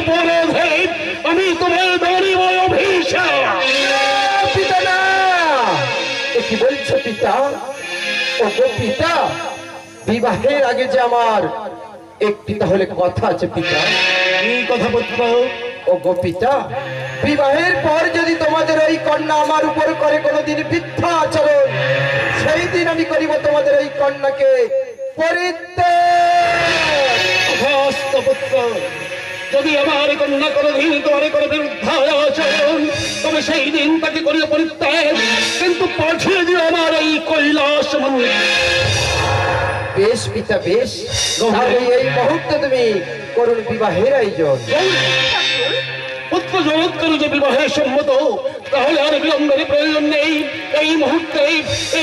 অপরাধে আমি তোমার ধরিব অভিশাপ পিতা না কি বলছো পিতা? ও পিতা বিবাহের আগে যে আমার একটি তাহলে কথা আছে পিতা। এই কথা পুত্র ও গো বিবাহের পর যদি তোমাদের ওই কন্যা আমার উপর করে কোনোদিন মিথ্যা আচরণ সেই দিন আমি করিব তোমাদের ওই কন্যাকে পরিত্যাগ। যদি আমার কন্যা কোনদিন তোমার কোনো বিরুদ্ধে আচরণ তবে সেই দিন তাকে করিয়া পরিত্যাগ। কিন্তু পাঠিয়ে দিও আমার এই কৈলাস মন্দির। বেশ পিতা বেশ। তাহলে এই মুহূর্তে তুমি করুণ বিবাহের আয়োজন। পুত্র যে বিবাহে সম্মত তাহলে আর বিলম্বের প্রয়োজন নেই। এই মুহূর্তে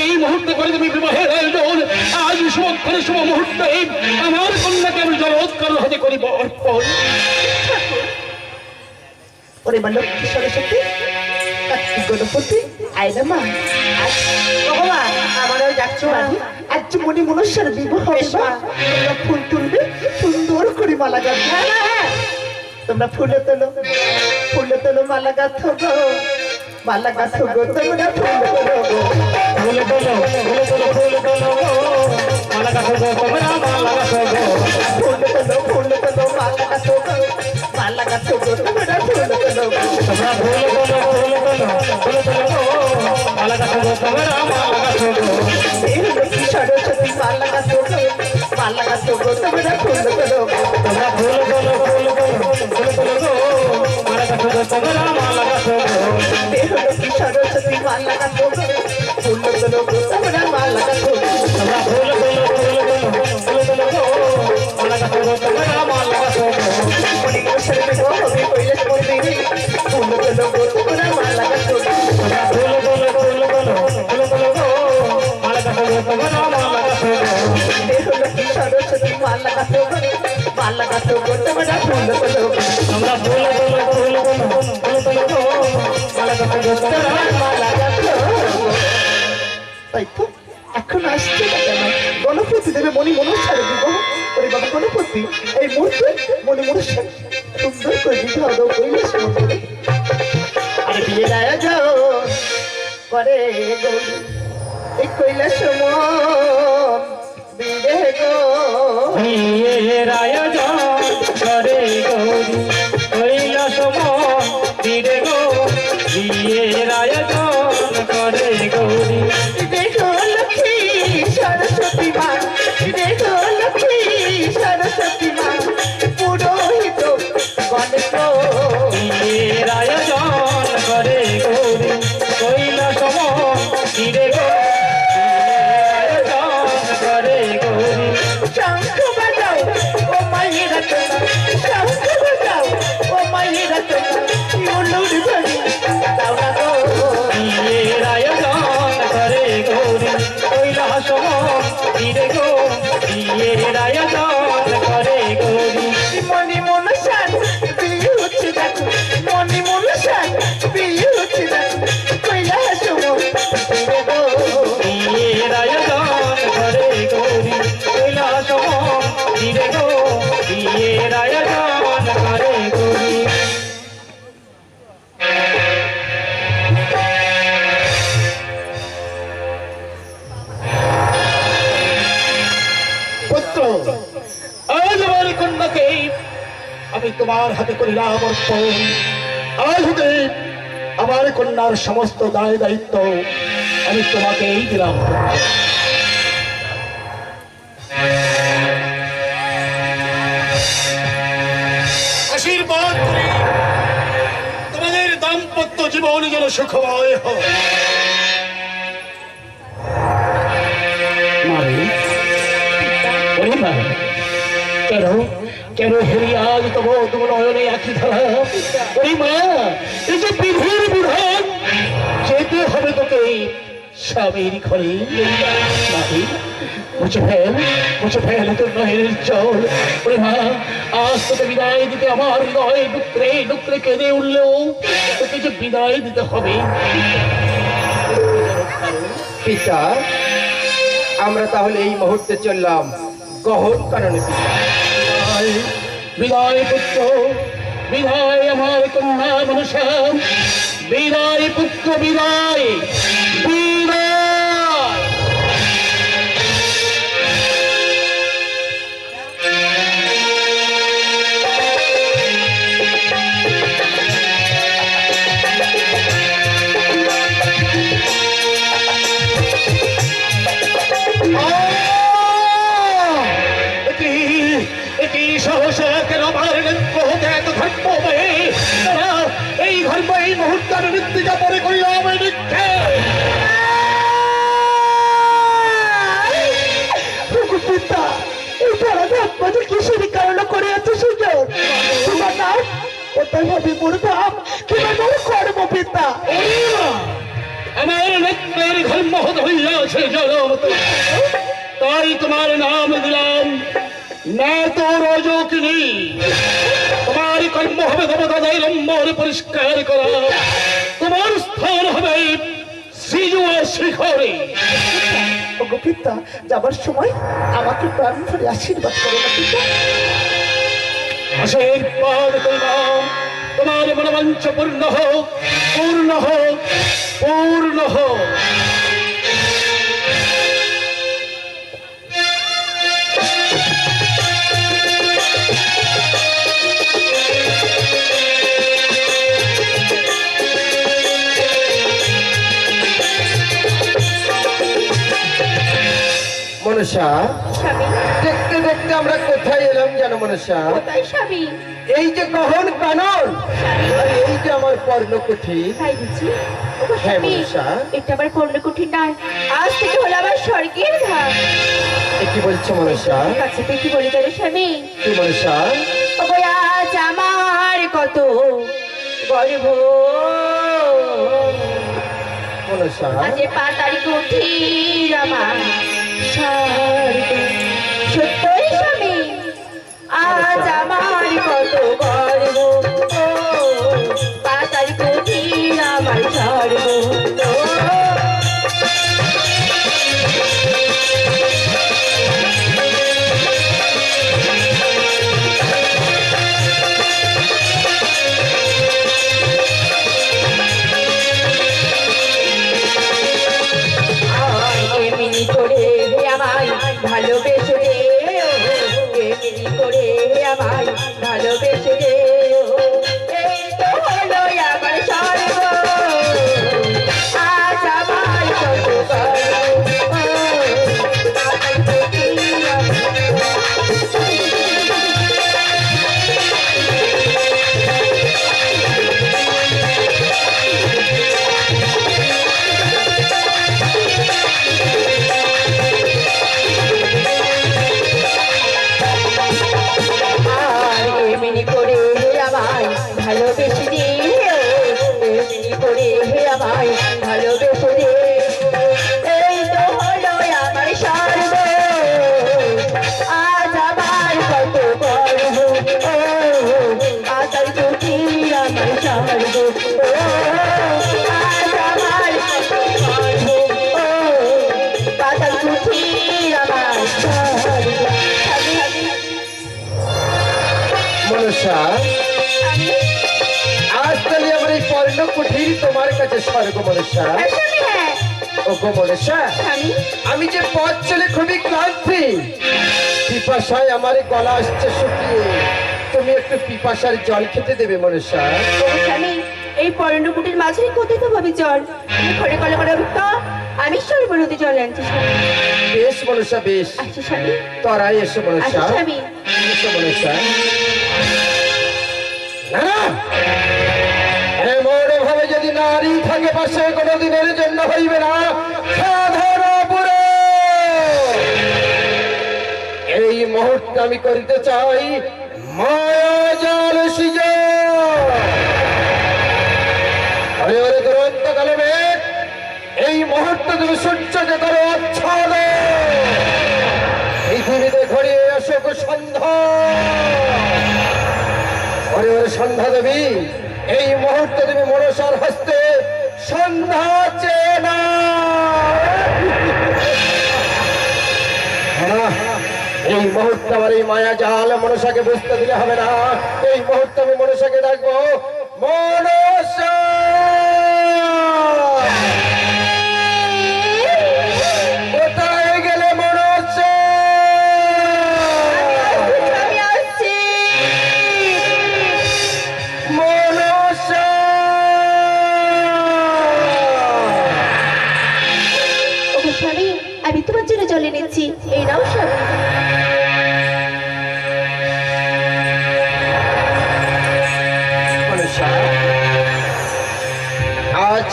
এই মুহূর্তে করে তুমি বিবাহের আয়োজন। আজ শুভক্ষণে শুভ মুহূর্তে আমার কন্যাকে আমি জগৎ কারোর হাতে করিব অর্পণ। ওরে মা লক্ষ্মী সরস্বতী কার্তিক গণপতি আয়না মা। ভগবান আমারও যাচ্ছ আজ মনি মনুষ্যের বিবাহ ফুল তুলবে সুন্দর করে মালা গাঁথবে তোমরা ফুলে তোলো ফুলে তোলো মালা গাঁথো গো। মালা গাঁথো গো তোমরা ফুলে তোলো গো। ফুলে তোলো ফুলে তোলো ফুলে তোলো মালা গো। গাঁথো গো মালা গাঁথো গো তোমরা তোলো ফুলে তোলো ফুলে তোলো তোলো মালা গাছো গো তোমরা মালা গাঁথো গো। গাঁথো ফুলে তোলো ফুলে তোলো মালা গাঁথো গো। ফুল এখন আসছে না কেন? গণপতি দেবে মনি মনুষ্যের বিবাহ বাবা গণপতি এই মুহূর্তে মনে মনে সুন্দর করে বিবাহ দাও কৈলাস মন্দিরে আরে যাও করে এই বিয়ে রায় বিয়ের তীরে গো তোমার হাতে করিলাম অর্পণ আজ আমার কন্যার সমস্ত দায় দায়িত্ব আমি তোমাকেই দিলাম। আশীর্বাদ তোমাদের দাম্পত্য জীবন যেন সুখময় হয় কেন হেরি আজ তব তোমার নয়নে আখি ধরা? ওরে মা, এই যে বিধির বিধান, যেতে হবে তোকে স্বামীর ঘরে। মাহি মুছে ফেল মুছে ফেল তোর নয়নের জল। ওরে মা, আজ তোকে বিদায় দিতে আমার হৃদয় ডুকরে ডুকরে কেঁদে উঠলেও তোকে যে বিদায় দিতে হবে। পিতা, আমরা তাহলে এই মুহূর্তে চললাম গহন কারণে পিতা বিদায় পুত্র বিদায় আমার কন্যা মনুষ্য বিদায় পুত্র বিদায় বিদায় হবে দেবতাদের লম্বর পরিষ্কার করা। তোমার স্থান হবে শিখরে। ওগো পিতা যাবার সময় আমাকে প্রাণ ধরে আশীর্বাদ করো না পিতা আশীর্বাদ করলাম তোমার মনোমঞ্চ পূর্ণ হোক পূর্ণ হোক পূর্ণ হোক। মনসা দেখতে দেখতে আমরা কোথায় এলাম জানো মনসা এই যে গহন কানন আর এই যে আমার পর্ণকুঠি হ্যাঁ, এটা আমার পূর্ণকুঠি নয়। আজ থেকে হলো আমার স্বর্গের ধাম কি বলছো মনসা কাছে তুই কি বলি জানো স্বামী? কি মনসা ওগো আজ আমার কত গর্ব। মনসা আজ পাতার কুঠির আমার। সত্যই স্বামী আজ আমার কত করে মনসা, আজ তাহলে আমার এই পর্ণকুঠির তোমার কাছে স্বর্গ মনসা। স্বামী হ্যাঁ ও গো মনসা, আমি যে পথ চলে খুবই ক্লান্তি। পিপাসায় আমার গলা আসছে শুকিয়ে। একটু পিপাসার জল খেতে দেবে মনসা। এই পরণকুটির মাঝে কোথায় তো ভাবি জল ঘরে কলে করে আমি সর্বনদী জল আনছি বেশ মনসা বেশ। আচ্ছা তরাই এসো মনসা। আচ্ছা এসো মনসা। এমন ভাবে যদি নারী থাকে পাশে কোনোদিনের জন্য হইবে না। এই মুহূর্তে আমি করিতে চাই মায়া জাল আরে ওরে দুরন্ত এই মুহূর্তে তুমি সূর্যকে করো আচ্ছাদ। পৃথিবীতে ঘড়িয়ে গো সন্ধ্যা। ওরে ওরে সন্ধ্যা দেবী, এই মুহূর্তে তুমি মনসার হস্তে সন্ধ্যা চেনা এই মুহূর্তে আমার এই মায়া জাল মনসাকে বুঝতে দিলে হবে না। এই মুহূর্তে আমি মনসাকে ডাকবো। মনসা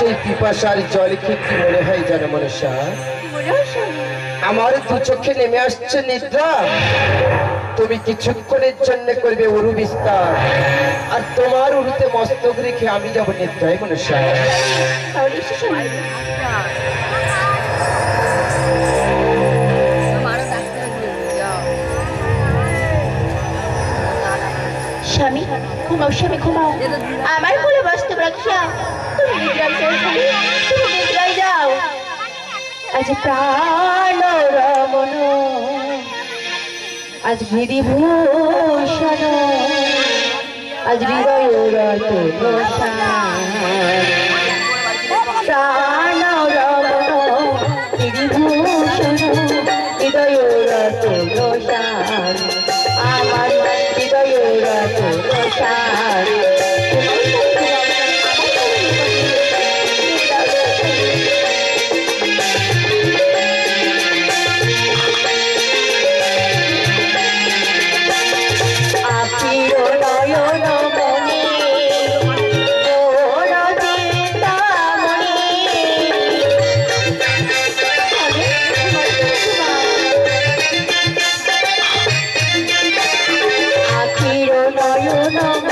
এই পিপাসার জল খেয়ে কি মনে হয় জানো মনসা? মনে আমার দু চোখে নেমে আসছে নিদ্রা। তুমি কিছুক্ষণের জন্য করবে উরু বিস্তার। আর তোমার উরুতে মস্তক রেখে আমি যাব নিদ্রায় মনসা। স্বামী স্বামী ঘুমাও স্বামী ঘুমাও। আমার কোলে বাস্তব রাখিয়া আজ প্রাণ রমন। আজ গিরিভূষণ আজ হৃদয় রতন। নয়ন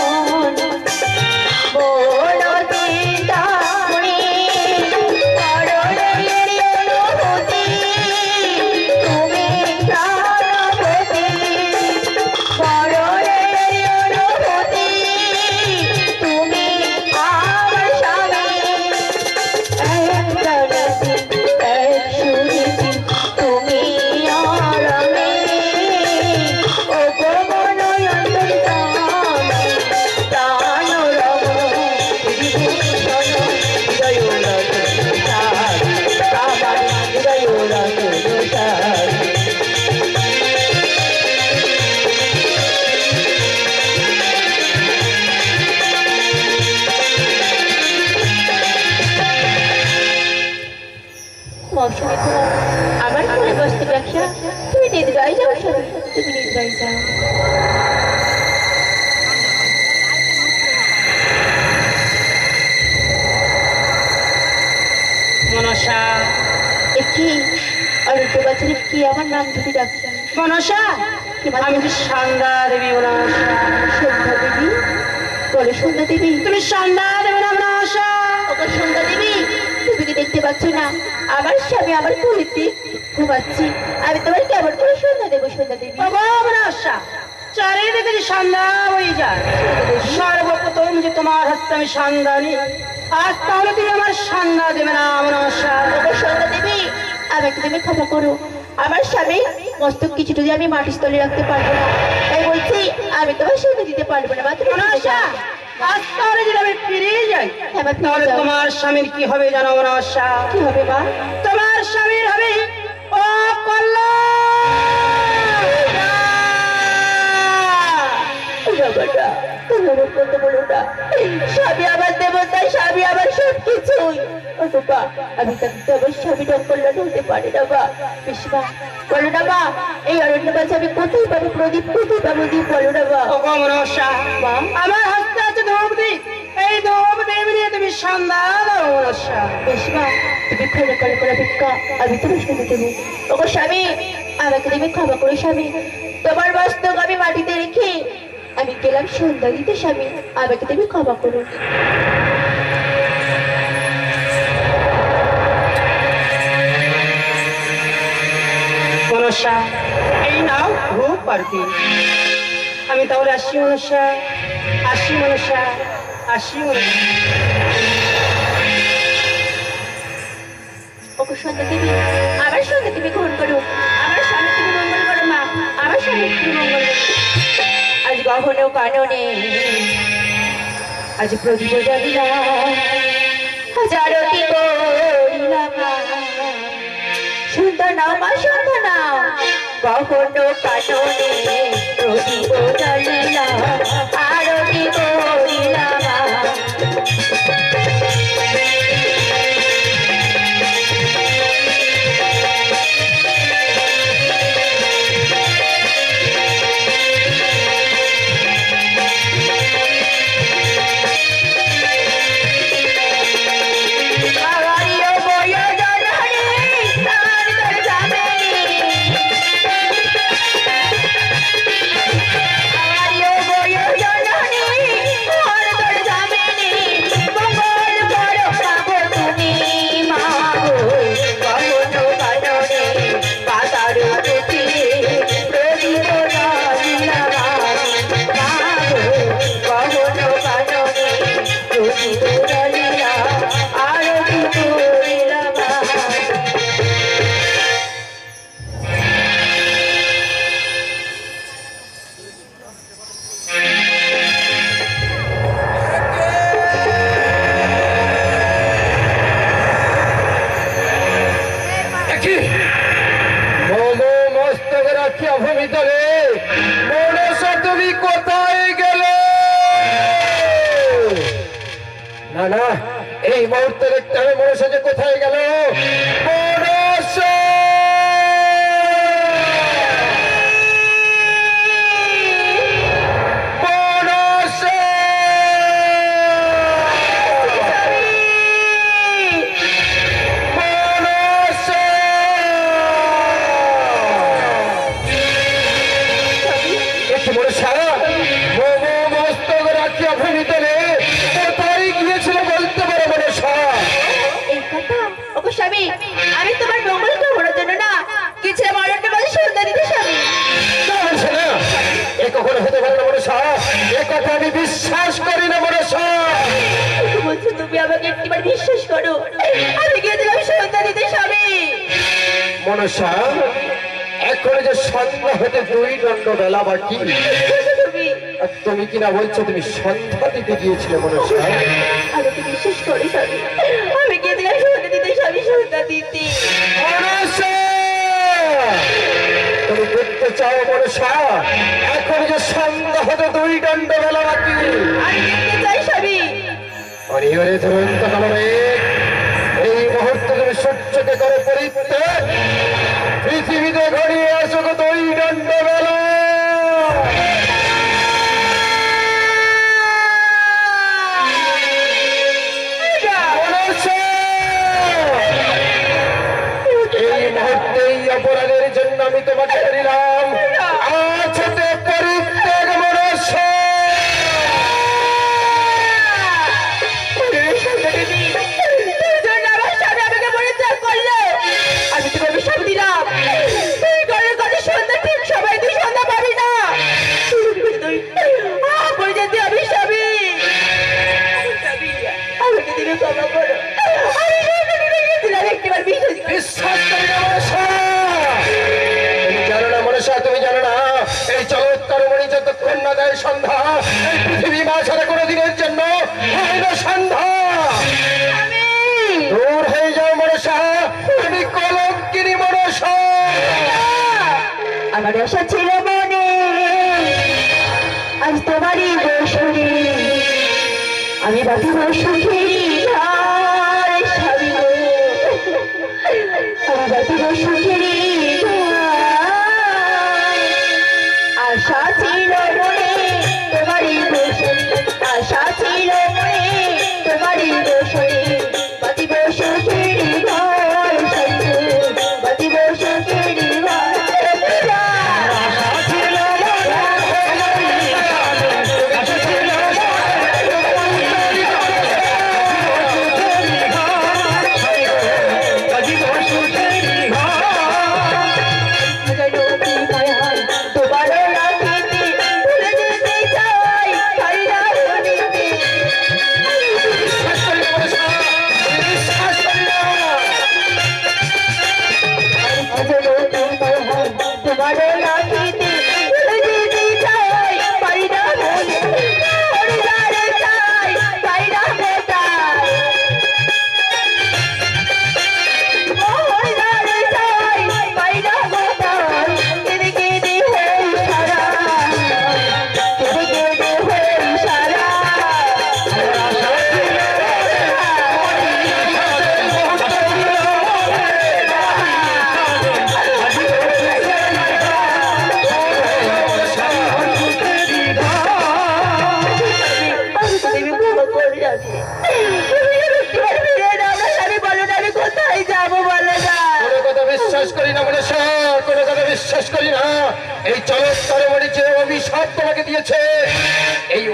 মৌসুমী তোমার আমার কোলে বসতে ব্যবসা তুমি নিদ্রায় যাও স্বামী তুমি নিদ্রায় যাও মনসা কি অল্প বছরে কি আমার নাম ধরে ডাকছি মনসা আমি সন্ধ্যা দেবী মনসা। সন্ধ্যা দেবী? বলো সন্ধ্যা দেবী। তুমি সন্ধ্যা দেবে না মনসা। ওকে সন্ধ্যা দেবী পাচ্ছ না। আমার স্বামী আমার কুলিতে ঘুমাচ্ছি। আমি তোমার কেমন করে সন্ধ্যা দেবো সন্ধ্যা দেবী? মনসা চারিদিকে যে সন্ধ্যা হয়ে যায় সর্বপ্রথম যে তোমার হাতে আমি সন্ধ্যা নিই আজ তাহলে তুমি আমার সন্ধ্যা দেবে না মনসা ওকে সন্ধ্যা দেবী। আমাকে তুমি ক্ষমা করো। আমার স্বামী মস্তক কিছুটা আমি মাটির স্থলে রাখতে পারব না। তাই বলছি আমি তোমার সন্ধ্যা দিতে পারব না মাত্র মনসা তাহলে যদি আমি যাই। তাহলে তোমার স্বামীর কি হবে জানো মনসা কি হবে মা? তোমার স্বামীর হবে ও স্বামী আমার দেবতা স্বামী আমার সব কিছুই বাবা আমি থাকতে আমার স্বামী কল্যাণ হতে পারে না বা পিসিমা বলো না বা এই অরণ্য মাঝে আমি কোথায় পাবো? প্রদীপ কোথায় পাবো? বলো না বা মা? আমার হস্তে আছে এই দেবী তুমি সন্ধ্যা দাও তুমি ক্ষমা করে করে ভিক্ষা। আমি তোমার শুনে দেবো ওগো স্বামী আমাকে তুমি ক্ষমা করে স্বামী। তোমার বাস্তব আমি মাটিতে রেখে আমি গেলাম সন্ধ্যা দিতে স্বামী আমাকে তুমি ক্ষমা করো। এই নাও ধূপ পারতি আমি তাহলে আসি মনসা আসি মনসা আসি ওকে সন্ধ্যা দেবী আমার সঙ্গে তুমি গ্রহণ করো আমার স্বামী তুমি মঙ্গল করো মা আমার আজ গহন কাননে আজ প্রদীপ করিলাম সুন্দর নাম মা সুন্দর নাম গহন কাননে প্রদীপ জ্বালিলাম আমি বিশ্বাস করি না সারা তুমি বলছো তুমি আমাকে একটিবার বিশ্বাস করো। আমি গিয়েছিলাম সন্ধ্যা দিতে স্বামী মনসা এখন যে সন্ধ্যা হতে দুই দণ্ড বেলা বাকি। তুমি কিনা বলছো তুমি সন্ধ্যা দিতে গিয়েছিলে মনসা আমাকে বিশ্বাস করো স্বামী? আমি গিয়েছিলাম সন্ধ্যা দিতে স্বামী সন্ধ্যা দিতে। মনসা তুমি দেখতে চাও মনসা এখন যে সন্ধ্যা অনিহরে দুরন্ত কালবে এই মুহূর্তকে সূর্যকে করে পরিত্যাগ আমার আশা ছিল মনে। আজ তোমারই বসরে আমি বাকি সুখেরই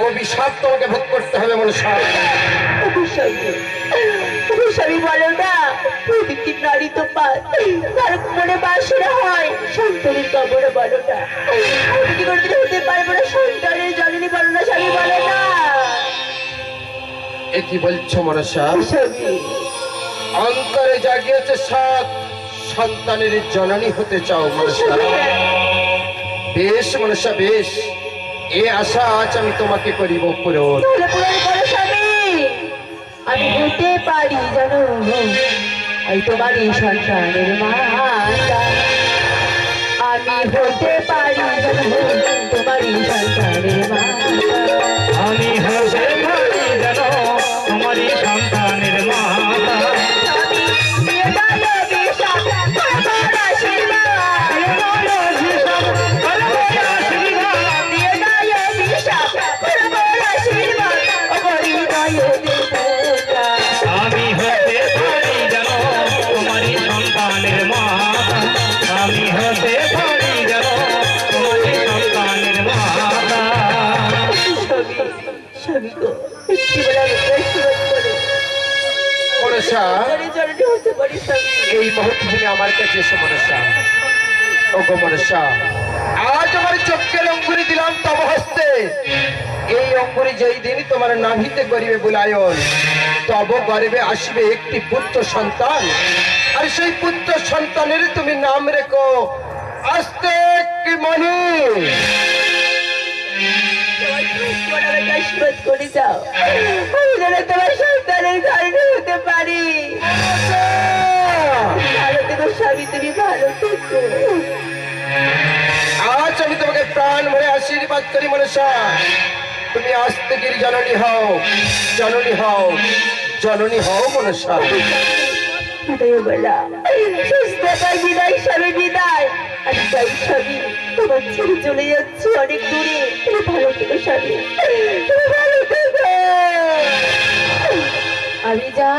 অভিশাপ তোমাকে ভোগ করতে হবে মনীষা অভিশাপী অভিশাপী বলো না প্রতিটি নারী তো পায় তার মনে বাসনা হয় সন্তানের কবরে বলো না আমি কি হতে পারব না সন্তানের জননী বলো না স্বামী বলো না এ কি বলছো অন্তরে জাগিয়েছে সাত সন্তানের জননী হতে চাও মনীষা বেশ মনীষা বেশ। এ আশা আজ আমি তোমাকে করিব পূরণ। আমি বুঝতে পারি জানো। ওই তোমার এই সন্তানের মাতা আমি হতে পারি জানো। তোমার এই সন্তানের মাতা এই তুমি আমার কাছে এসে, মনসা। মনসা। আজ আমার চোখের অঙ্গুরি দিলাম তব হস্তে। এই অঙ্গুরি যেই তোমার নাভিতে করিবে বুলায়ন, তব আসবে একটি পুত্র সন্তান। আর সেই পুত্র সন্তানের তুমি নাম রেখো আস্তে কি মনি করে যাও যেন তোমার সন্তানের হতে পারি। স্বামী ভালো থেকো আজ আমি তোমাকে প্রাণ ভরে আশীর্বাদ করি মনসা তুমি আজ থেকে জননী হও জননী হও জননী হও মনসা সুস্থতার বিদায় স্বামী বিদায় আমি স্বামী তোমার ছেড়ে চলে যাচ্ছি তুমি ভালো থেকো আমি যা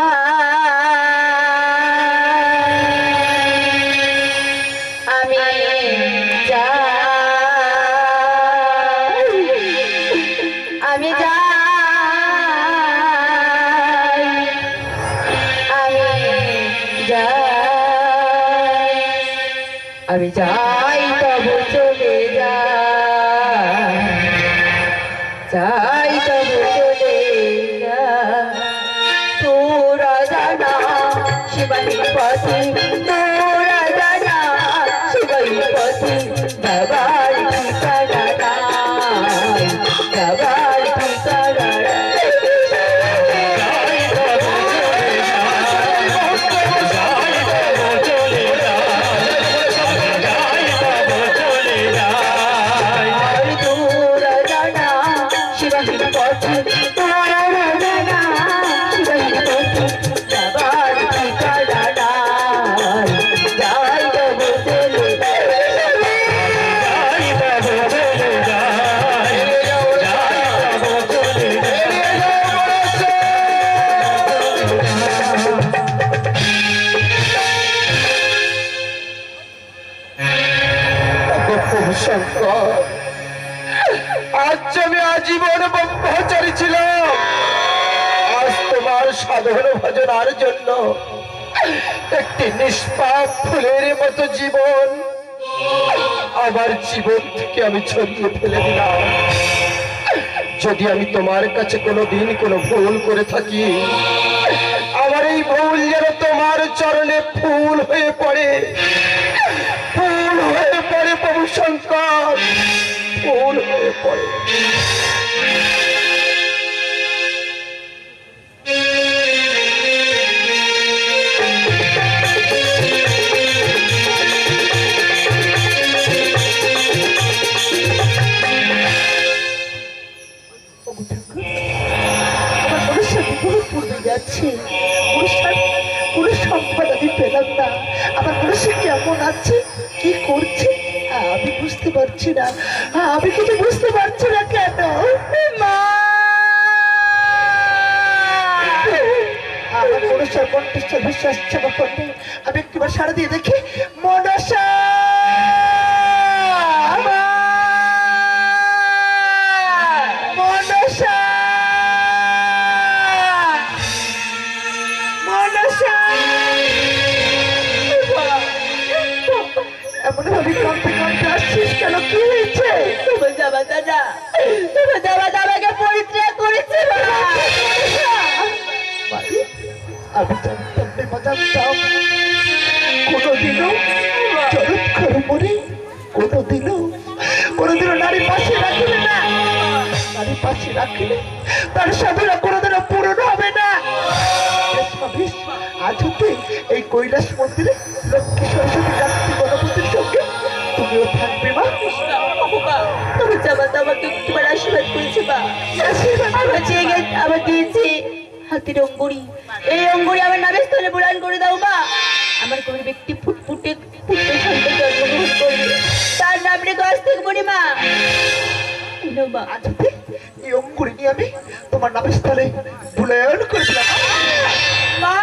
ভজনার জন্য একটি নিষ্পাপ ফুলের মতো জীবন আমার জীবন থেকে আমি ছড়িয়ে ফেলে দিলাম। যদি আমি তোমার কাছে কোনো দিন কোনো ভুল করে থাকি, আমার এই ভুল যেন তোমার চরণে ফুল হয়ে পড়ে, ফুল হয়ে পড়ে প্রভু শঙ্কর, ফুল হয়ে পড়ে। সম্পদ আমি পেলাম না। আমার কেমন আছে? কি করছে? আমি বুঝতে পারছি না। আমি কিছু বুঝতে পারছি না কেন? মা! আমার মনসার বিশ্বাস ছাপা করতে আমি একটিবার সারা দিয়ে দেখি। মনসা! এমন ভাবে কাঁপতে কাঁপতে আসছিস কেন? কি হয়েছে? তোমার জামাতা না তোমার জামাতা আমাকে পরিত্যাগ করেছে আমি জানতাম রে জানতাম কোনোদিনও চরৎ করে মরে কোনোদিনও কোনোদিনও নারী পাশে রাখবে না। নারী পাশে রাখলে তার স্বাধীনতা কোনোদিনও পূরণ হবে না। আজ হতে এই কৈলাস মন্দিরে লক্ষ্মী সরস্বতী তুমিও থাকবে আশীর্বাদ চেয়ে গে আমার হাতির অঙ্গুরি। এই অঙ্গুরি আমার নামের স্থলে প্রদান করে দাও মা। আমার কোন ব্যক্তি ফুটফুটে পুত্র সন্তান জন্মগ্রহণ করবে তার নাম রেখে আজ থেকে মরি মা মা এই অঙ্কুরি নিয়ে আমি তোমার নামের স্থলে ভুলায়ন করে মা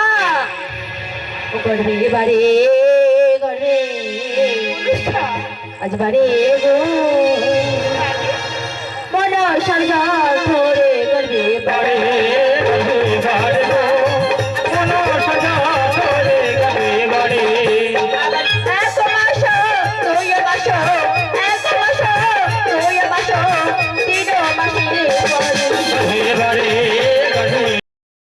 গর্বে বারে গর্বে আজ বারে গো। মন সর্ব ধরে গর্বে পড়ে।